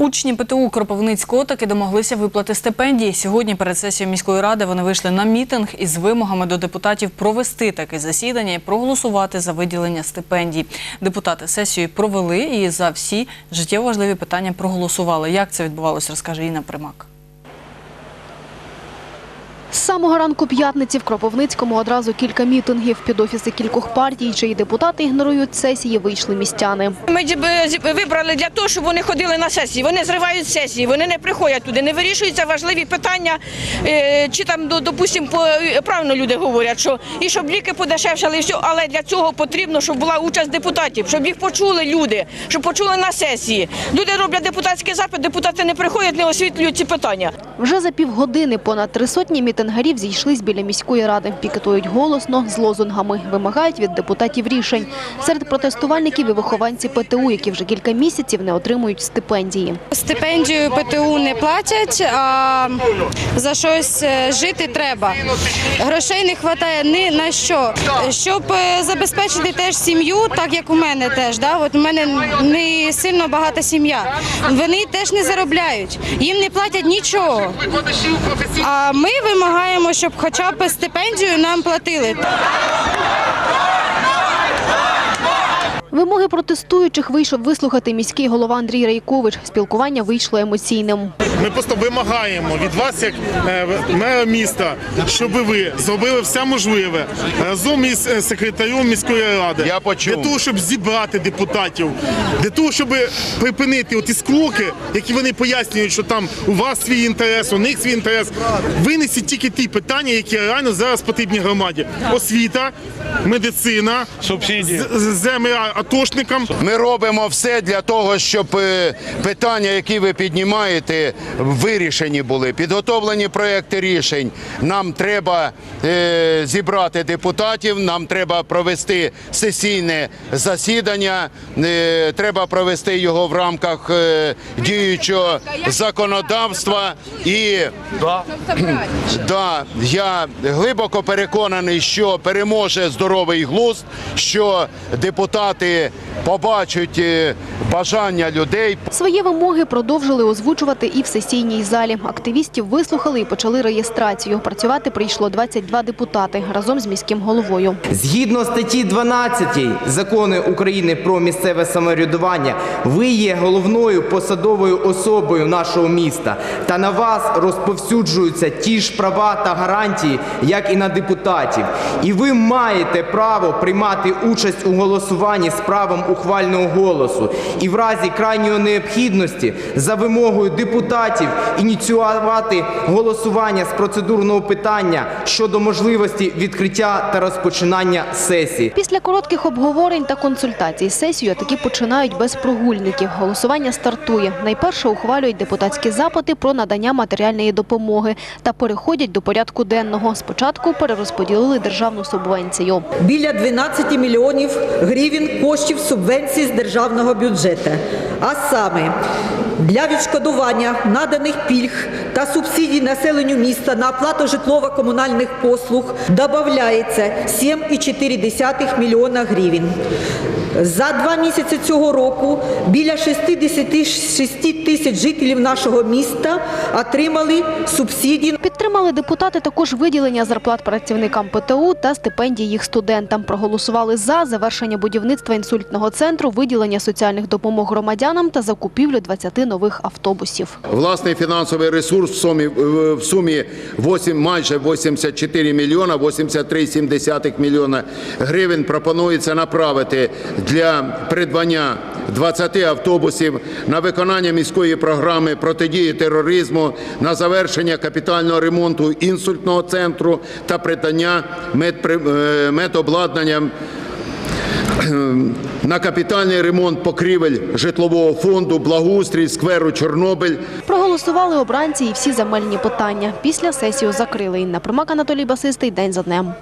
Учні ПТУ Кропивницького таки домоглися виплати стипендії. Сьогодні перед сесією міської ради вони вийшли на мітинг із вимогами до депутатів провести таке засідання і проголосувати за виділення стипендій. Депутати сесію провели і за всі життєво важливі питання проголосували. Як це відбувалося, розкаже Інна Примак. Самого ранку п'ятниці в Кропивницькому одразу кілька мітингів. Під офіси кількох партій, чиї депутати ігнорують сесії, вийшли містяни. Ми вибрали для того, щоб вони ходили на сесії. Вони зривають сесії, вони не приходять туди, не вирішуються важливі питання. е, Чи там, до- допустим, е, правильно люди говорять, що і щоб ліки подешевшали, і все, але для цього потрібно, щоб була участь депутатів, щоб їх почули люди, щоб почули на сесії. Люди роблять депутатський запит, депутати не приходять, не освітлюють ці питання. Вже за півгодини понад три сотні мітингарів зійшлись біля міської ради. Пікетують голосно, з лозунгами. Вимагають від депутатів рішень. Серед протестувальників і вихованці ПТУ, які вже кілька місяців не отримують стипендії. Стипендію ПТУ не платять, а за щось е, жити треба. Грошей не вистачає ні на що. Щоб е, забезпечити теж сім'ю, так як у мене теж. Да? От у мене не сильно багата сім'я. Вони теж не заробляють, їм не платять нічого. А ми вимагаємо, щоб хоча б стипендію нам платили. Вимоги протестуючих вийшов вислухати міський голова Андрій Рейкович. Спілкування вийшло емоційним. Ми просто вимагаємо від вас, як е, мера міста, щоб ви зробили все можливе разом із е, секретарем міської ради Я почув. для того, щоб зібрати депутатів, для того, щоб припинити оті склоки, які вони пояснюють, що там у вас свій інтерес, у них свій інтерес. Винесіть тільки ті питання, які реально зараз потрібні громаді: освіта, медицина, Субсидії. земля атошникам. Ми робимо все для того, щоб е, питання, які ви піднімаєте, вирішені були. Підготовлені проекти рішень. Нам треба е, зібрати депутатів, нам треба провести сесійне засідання, е, треба провести його в рамках е, діючого законодавства. І да, я глибоко переконаний, що переможе здоровий глузд, що депутати побачать е, бажання людей, Свої вимоги продовжили озвучувати і в сесійній залі. Активістів вислухали і почали реєстрацію. Працювати прийшло 22 депутати разом з міським головою. Згідно статті 12 закону України про місцеве самоврядування, ви є головною посадовою особою нашого міста, та на вас розповсюджуються ті ж права та гарантії, як і на депутатів. І ви маєте право приймати участь у голосуванні з правом ухвального голосу. І в разі крайньої необхідності за вимогою депутатів ініціювати голосування з процедурного питання щодо можливості відкриття та розпочинання сесії. Після коротких обговорень та консультацій сесію таки починають без прогульників. Голосування стартує. Найперше ухвалюють депутатські запити про надання матеріальної допомоги та переходять до порядку денного. Спочатку перерозподілили державну субвенцію. біля 12 мільйонів гривень коштів субвенції з державного бюджету. А саме для відшкодування наданих пільг та субсидій населенню міста на оплату житлово-комунальних послуг додається 7,4 мільйона гривень. За два місяці цього року біля 66 тисяч жителів нашого міста отримали субсидії Підтримали депутати також виділення зарплат працівникам ПТУ та стипендій їх студентам. Проголосували за завершення будівництва інсультного центру, виділення соціальних допомог громадянам та закупівлю 20 нових автобусів. Власний фінансовий ресурс в сумі, в сумі 8, майже 84 мільйона, 83,7 мільйона гривень пропонується направити для придбання 20 автобусів на виконання міської програми протидії тероризму, на завершення капітального ремонту інсультного центру та придбання медпри- е, медобладнання на капітальний ремонт покрівель житлового фонду, благоустрій, скверу Чорнобиль. Проголосували обранці і всі земельні питання. Після сесію закрили. Інна Примак, Анатолій Басистий. День за днем.